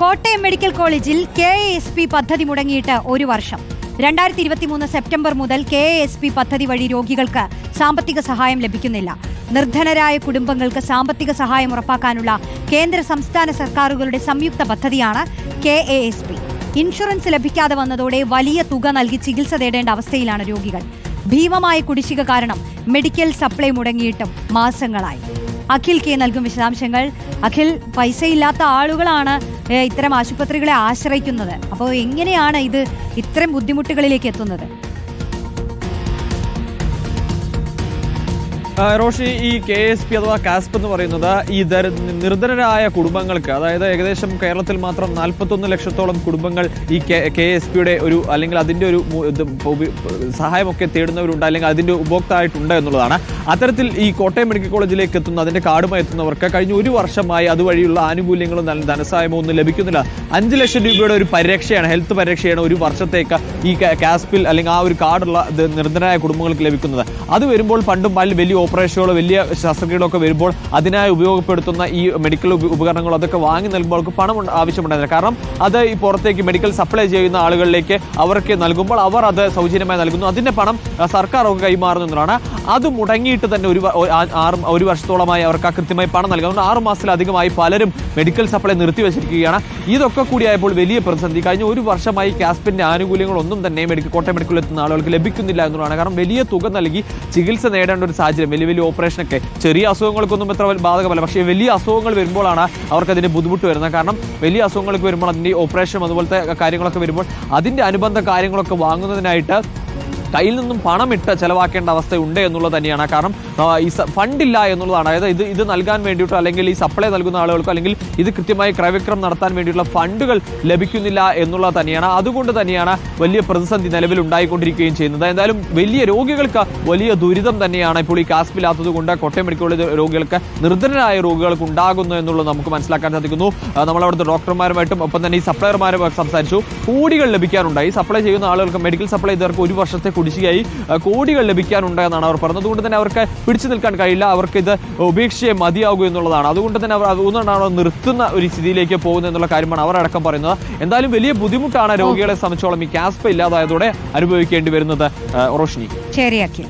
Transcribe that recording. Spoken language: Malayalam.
കോട്ടയം മെഡിക്കൽ കോളേജിൽ കെ എസ് പി പദ്ധതി മുടങ്ങിയിട്ട് ഒരു വർഷം. രണ്ടായിരത്തി ഇരുപത്തിമൂന്ന് സെപ്റ്റംബർ മുതൽ കെ എസ് പി പദ്ധതി വഴി രോഗികൾക്ക് സാമ്പത്തിക സഹായം ലഭിക്കുന്നില്ല. നിർധനരായ കുടുംബങ്ങൾക്ക് സാമ്പത്തിക സഹായം ഉറപ്പാക്കാനുള്ള കേന്ദ്ര സംസ്ഥാന സർക്കാരുകളുടെ സംയുക്ത പദ്ധതിയാണ് K A S P insurance ലഭിക്കാതെ വന്നതോടെ വലിയ തുക നൽകി ചികിത്സ തേടേണ്ട അവസ്ഥയിലാണ് രോഗികൾ. ഭീമമായ കുടിശ്ശിക കാരണം മെഡിക്കൽ സപ്ലൈ മുടങ്ങിയിട്ടും മാസങ്ങളായി. അഖിൽ കെ നൽകും വിശദാംശങ്ങൾ. അഖിൽ പൈസയില്ലാത്ത ആളുകളാണ് ഇത്തരം ആശുപത്രികളെ ആശ്രയിക്കുന്നത്. അപ്പോൾ എങ്ങനെയാണ് ഇത് ഇത്തരം ബുദ്ധിമുട്ടുകളിലേക്ക് എത്തുന്നത്? റോഷി ഈ കെ എസ് പി അഥവാ കാസ്പ് എന്ന് പറയുന്നത് ഈ ദര- നിർധനരായ കുടുംബങ്ങൾക്ക് അതായത് ഏകദേശം കേരളത്തിൽ മാത്രം നാൽപ്പത്തൊന്ന് ലക്ഷത്തോളം കുടുംബങ്ങൾ ഈ കെ എസ് പിയുടെ ഒരു അല്ലെങ്കിൽ അതിന്റെ ഒരു സഹായമൊക്കെ തേടുന്നവരുണ്ട് അല്ലെങ്കിൽ അതിന്റെ ഉപഭോക്തായിട്ടുണ്ട് എന്നുള്ളതാണ്. അത്തരത്തിൽ ഈ കോട്ടയം മെഡിക്കൽ കോളേജിലേക്ക് എത്തുന്ന അതിന്റെ കാർഡുമായി എത്തുന്നവർക്ക് കഴിഞ്ഞ ഒരു വർഷമായി അതുവഴിയുള്ള ആനുകൂല്യങ്ങളും ധന- ധനസഹായമോ ഒന്നും ലഭിക്കുന്നില്ല. അഞ്ച് ലക്ഷം രൂപയുടെ ഒരു പരിരക്ഷയാണ് ഹെൽത്ത് പരിരക്ഷയാണ് ഒരു വർഷത്തേക്ക് ഈ കാസ്പിൽ അല്ലെങ്കിൽ ആ ഒരു കാർഡുള്ള നിർധനരായ കുടുംബങ്ങൾക്ക് ലഭിക്കുന്നത്. അത് വരുമ്പോൾ പണ്ടും വലിയ ഓപ്പറേഷനുകളോ വലിയ ശസ്ത്രക്രിയകളൊക്കെ വരുമ്പോൾ അതിനായി ഉപയോഗപ്പെടുത്തുന്ന ഈ മെഡിക്കൽ ഉപകരണങ്ങൾ അതൊക്കെ വാങ്ങി നൽകുമ്പോൾ അവർക്ക് പണം ആവശ്യമുണ്ടായിരുന്നില്ല. ആവശ്യമുണ്ടായിരുന്നു കാരണം അത് ഈ പുറത്തേക്ക് മെഡിക്കൽ സപ്ലൈ ചെയ്യുന്ന ആളുകളിലേക്ക് അവർക്ക് നൽകുമ്പോൾ അവർ അത് സൗജന്യമായി നൽകുന്നു. അതിന്റെ പണം സർക്കാർ അവർക്ക് കൈമാറുന്നു എന്നതാണ് അത് മുടങ്ങിയിട്ട് തന്നെ ഒരു ആറ് ഒരു വർഷത്തോളമായി അവർക്ക് ആ കൃത്യമായി പണം നൽകുന്നു. ആറ് മാസത്തിലധികമായി പലരും മെഡിക്കൽ സപ്ലൈ നിർത്തിവെച്ചിരിക്കുകയാണ് ഇതൊക്കെ കൂടിയായപ്പോൾ വലിയ പ്രതിസന്ധി. കഴിഞ്ഞ ഒരു വർഷമായി കാസ്പിന്റെ ആനുകൂല്യങ്ങളൊന്നും തന്നെ മെഡിക്കൽ കോട്ടയം മെഡിക്കൽ എത്തുന്ന ആളുകൾക്ക് ലഭിക്കുന്നില്ല എന്നുള്ളതാണ്. കാരണം വലിയ തുക നൽകി ചികിത്സ നേടേണ്ട ഒരു സാഹചര്യം വലിയ വലിയ ഓപ്പറേഷനൊക്കെ. ചെറിയ അസുഖങ്ങൾക്കൊന്നും എത്ര ബാധകമല്ല. പക്ഷേ വലിയ അസുഖങ്ങൾ വരുമ്പോഴാണ് അവർക്ക് അതിന് ബുദ്ധിമുട്ട് വരുന്നത്. കാരണം വലിയ അസുഖങ്ങൾക്ക് വരുമ്പോൾ അതിന്റെ ഓപ്പറേഷൻ അതുപോലത്തെ കാര്യങ്ങളൊക്കെ വരുമ്പോൾ അതിന്റെ അനുബന്ധ കാര്യങ്ങളൊക്കെ വാങ്ങുന്നതിനായിട്ട് കയ്യിൽ നിന്നും പണമിട്ട് ചെലവാക്കേണ്ട അവസ്ഥ ഉണ്ട് എന്നുള്ളത് തന്നെയാണ്. കാരണം ഈ ഫണ്ടില്ല എന്നുള്ളതാണ്. അതായത് ഇത് ഇത് നൽകാൻ വേണ്ടിയിട്ടോ അല്ലെങ്കിൽ ഈ സപ്ലൈ നൽകുന്ന ആളുകൾക്കോ അല്ലെങ്കിൽ ഇത് കൃത്യമായി ക്രയവിക്രം നടത്താൻ വേണ്ടിയിട്ടുള്ള ഫണ്ടുകൾ ലഭിക്കുന്നില്ല എന്നുള്ളത് തന്നെയാണ്. അതുകൊണ്ട് തന്നെയാണ് വലിയ പ്രതിസന്ധി നിലവിൽ ഉണ്ടായിക്കൊണ്ടിരിക്കുകയും ചെയ്യുന്നത്. എന്തായാലും വലിയ രോഗികൾക്ക് വലിയ ദുരിതം തന്നെയാണ് ഇപ്പോൾ ഈ കാസ്പില്ലാത്തത് കൊണ്ട് കോട്ടയം മെഡിക്കൽ കോളേജ് രോഗികൾക്ക് നിർധനരായ രോഗികൾക്ക് ഉണ്ടാകുന്നു എന്നുള്ളത് നമുക്ക് മനസ്സിലാക്കാൻ സാധിക്കുന്നു. നമ്മളവിടുത്തെ ഡോക്ടർമാരുമായിട്ടും ഒപ്പം തന്നെ ഈ സപ്ലയർമാരും സംസാരിച്ചു. കൂടികൾ ലഭിക്കാനുണ്ടായി സപ്ലൈ ചെയ്യുന്ന ആളുകൾക്ക് മെഡിക്കൽ സപ്ലൈ ചെയ്തവർക്ക് ഒരു വർഷത്തെ കുടിശ്ശികയായി കോടികൾ ലഭിക്കാനുണ്ടെന്നാണ് അവർ പറഞ്ഞത്. അതുകൊണ്ട് തന്നെ അവർക്ക് പിടിച്ചു നിൽക്കാൻ കഴിയില്ല. അവർക്ക് ഇത് ഉപേക്ഷയെ മതിയാകൂ എന്നുള്ളതാണ്. അതുകൊണ്ട് തന്നെ അവർ അതുകൊണ്ടാണ് നിർത്തുന്ന ഒരു സ്ഥിതിയിലേക്ക് പോകുന്നത് എന്നുള്ള കാര്യമാണ് അവർ അടക്കം പറയുന്നത്. എന്തായാലും വലിയ ബുദ്ധിമുട്ടാണ് രോഗികളെ സംബന്ധിച്ചോളം ഈ കാസ്പ ഇല്ലാതായതോടെ അനുഭവിക്കേണ്ടി വരുന്നത് റോഷിനി. ശരി അഖിൽ